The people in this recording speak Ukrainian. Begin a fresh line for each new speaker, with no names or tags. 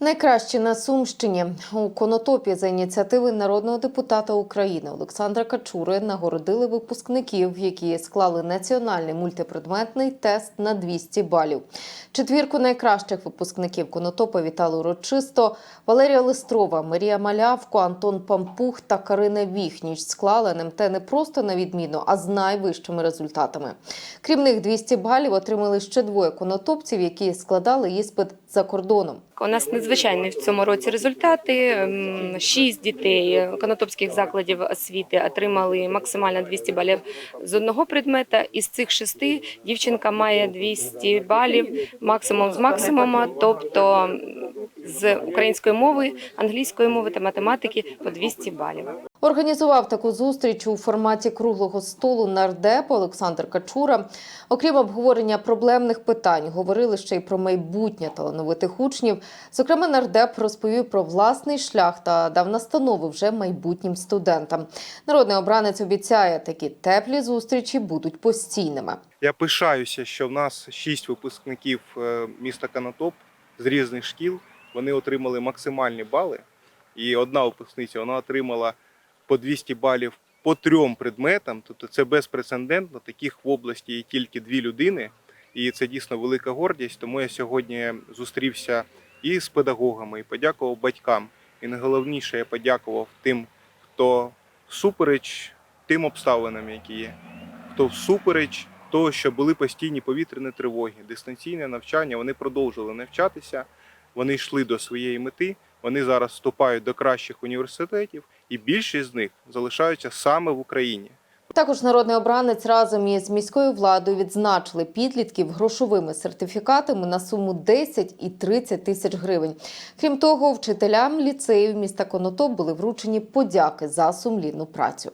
Найкраще на Сумщині у Конотопі за ініціативи народного депутата України Олександра Качури нагородили випускників, які склали національний мультипредметний тест на 200 балів. Четвірку найкращих випускників Конотопа вітали урочисто Валерія Листрова, Марія Малявко, Антон Пампух та Карина Віхніч склали НМТ не просто на відміну, а з найвищими результатами. Крім них, 200 балів отримали ще двоє конотопців, які складали іспит за кордоном.
У нас надзвичайні в цьому році результати. Ем, Шість дітей конотопських закладів освіти отримали максимально 200 балів з одного предмета. Із цих шести дівчинка має 200 балів максимум з максимума, тобто з української мови, англійської мови та математики по 200 балів.
Організував таку зустріч у форматі круглого столу нардеп Олександр Качура. Окрім обговорення проблемних питань, говорили ще й про майбутнє талановитих учнів. Зокрема, нардеп розповів про власний шлях та дав настанови вже майбутнім студентам. Народний обранець обіцяє, такі теплі зустрічі будуть постійними.
Я пишаюся, що в нас шість випускників е, міста Канатоп з різних шкіл. Вони отримали максимальні бали. І одна випускниця вона отримала по 200 балів по трьом предметам. Тобто це безпрецедентно. Таких в області є тільки дві людини. І це дійсно велика гордість. Тому я сьогодні зустрівся і з педагогами, і подякував батькам. І найголовніше, я подякував тим, хто всупереч тим обставинам, які є хто всупереч того, що були постійні повітряні тривоги, дистанційне навчання, вони продовжили навчатися, вони йшли до своєї мети, вони зараз вступають до кращих університетів, і більшість з них залишаються саме в Україні.
Також народний обранець разом із міською владою відзначили підлітків грошовими сертифікатами на суму 10 і 30 тисяч гривень. Крім того, вчителям ліцеїв міста Конотоп були вручені подяки за сумлінну працю.